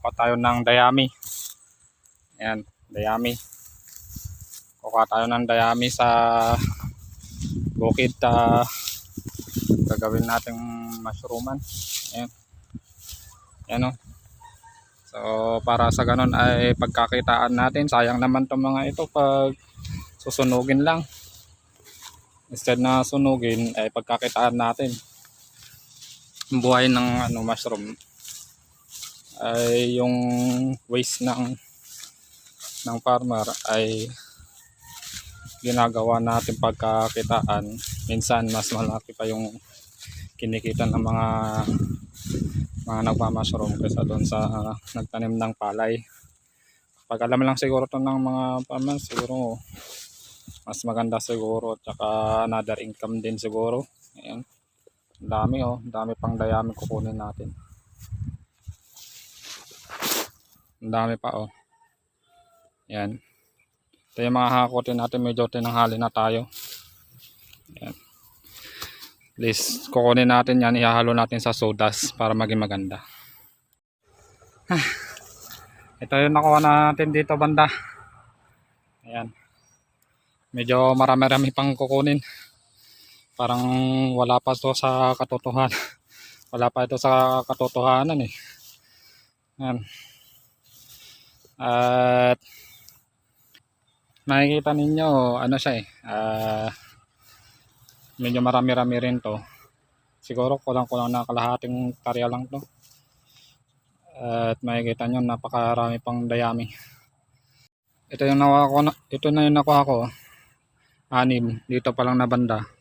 Kuha tayo ng dayami. Ayan, dayami. Kuha tayo ng dayami sa bukid. ah, gagawin nating mushrooman. Ayan. Ayan o. So, para sa ganun ay pagkakitaan natin. Sayang naman itong mga ito pag susunugin lang. Instead na sunugin ay pagkakitaan natin. Buhay ng ano, mushroom ay yung waste ng ng farmer ay ginagawa natin pagkakitaan. Minsan mas malaki pa yung kinikita ng mga mga nagmamashroom kaysa doon sa ah, nagtanim ng palay. Pag alam lang siguro to ng mga farmer siguro mas maganda siguro at saka another income din siguro. Ayan. Dami oh. Dami pang dayami kukunin natin ang dami pa oh. Yan. Ito yung mga hakotin natin. Medyo tinanghali na tayo. Yan. At least kukunin natin yan. Ihahalo natin sa sodas para maging maganda. Ah. Ito yung nakuha natin dito banda. Ayan. Medyo marami-rami pang kukunin. Parang wala pa to sa katotohanan. Wala pa ito sa katotohanan eh. Ayan. At makikita ninyo ano siya eh ah, medyo marami-rami rin to. Siguro kulang-kulang na kalahating tarya lang to. At makikita nyo napakarami pang dayami. Ito yung nakuha ko ito na yung nakuha ko. Anim. Dito pa lang na banda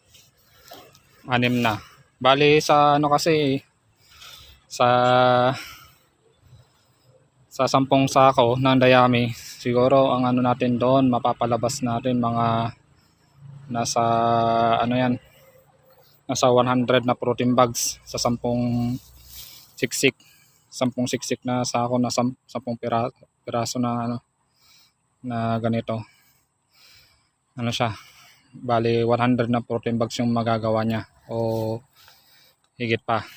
anim na. Bali sa ano kasi sa sa sampung sako ng dayami siguro ang ano natin doon mapapalabas natin mga nasa ano yan nasa 100 na protein bags sa sampung siksik. Sampung siksik na sako na sam, sampung pira, piraso na ano na ganito. Ano siya? Bali 100 na protein bags yung magagawa niya o higit pa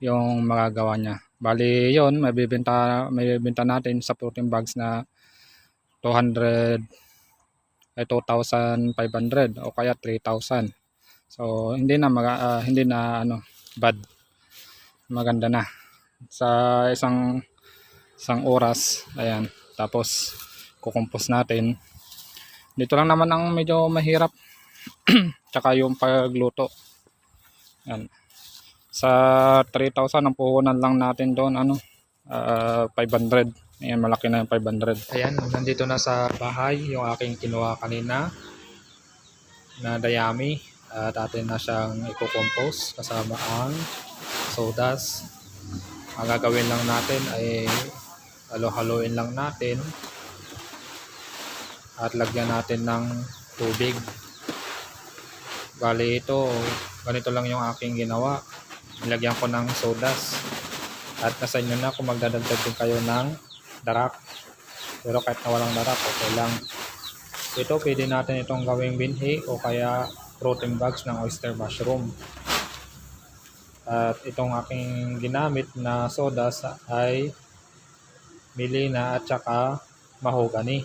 yung magagawa niya Bali, yon may bibenta, may bibenta natin sa protein bags na 200 ay 2,500 o kaya 3,000. So, hindi na maga, ah, hindi na ano, bad. Maganda na. Sa isang isang oras, ayan. Tapos kukumpos natin. Dito lang naman ang medyo mahirap. Tsaka yung pagluto. Ayan sa 3,000 ang puhunan lang natin doon ano? Ah, 500 ayan malaki na yung 500 ayan nandito na sa bahay yung aking kinuha kanina na dayami. At atin na siyang i-compose kasama ang sodas. Ang gagawin lang natin ay halo-haloin lang natin at lagyan natin ng tubig. Bali ito ganito lang yung aking ginawa nilagyan ko ng sodas. At nasa inyo na kung magdadagdag din kayo ng darak. Pero kahit na walang darak okay lang. Ito pwede natin itong gawing binhi o kaya protein bags ng oyster mushroom. At itong aking ginamit na sodas ay milina at saka mahogany.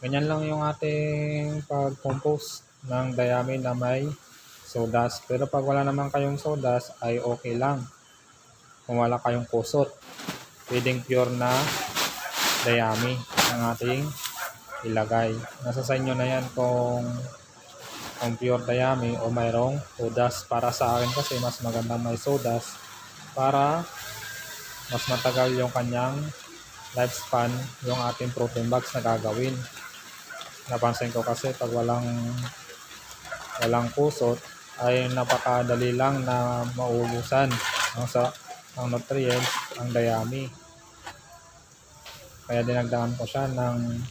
Ganyan lang yung ating pag-compose ng dayami na may sodas. Pero pag wala naman kayong sodas ay okay lang. Kung wala kayong kusot, pwedeng pure na dayami ang ating ilagay. Nasa sa inyo na yan kung kung pure dayami o mayroong sodas. Para sa akin kasi mas magandang may sodas para mas matagal yung kanyang lifespan yung ating protein bags na gagawin. Napansin ko kasi pag walang walang kusot ay napakadali lang na maubusan ang sa ang nutrients ang dayami. Kaya dinagdagan ko siya ng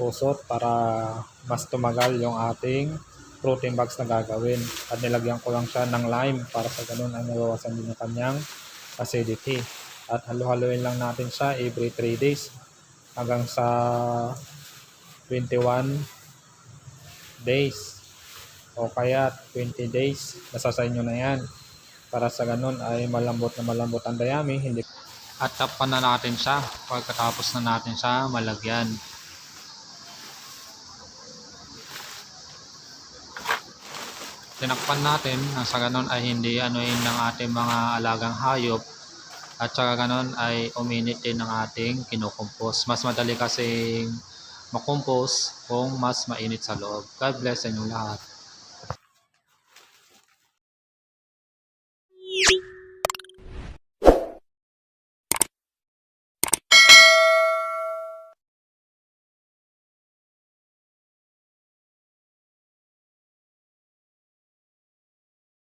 pusot para mas tumagal yung ating protein bags na gagawin. At nilagyan ko lang siya ng lime para sa ganun ay nabawasan din yung kanyang acidity. At halo-haloin lang natin siya every 3 days hanggang sa 21 days o kaya 20 days nasa sa inyo na yan para sa ganun ay malambot na malambot ang dayami hindi At tapan na natin siya pagkatapos na natin siya malagyan. Tinakpan natin nang sa ganon ay hindi anuin ng ating mga alagang hayop at saka ganon ay uminit din ng ating kinukumpos. Mas madali kasing makumpos kung mas mainit sa loob. God bless sa inyong lahat.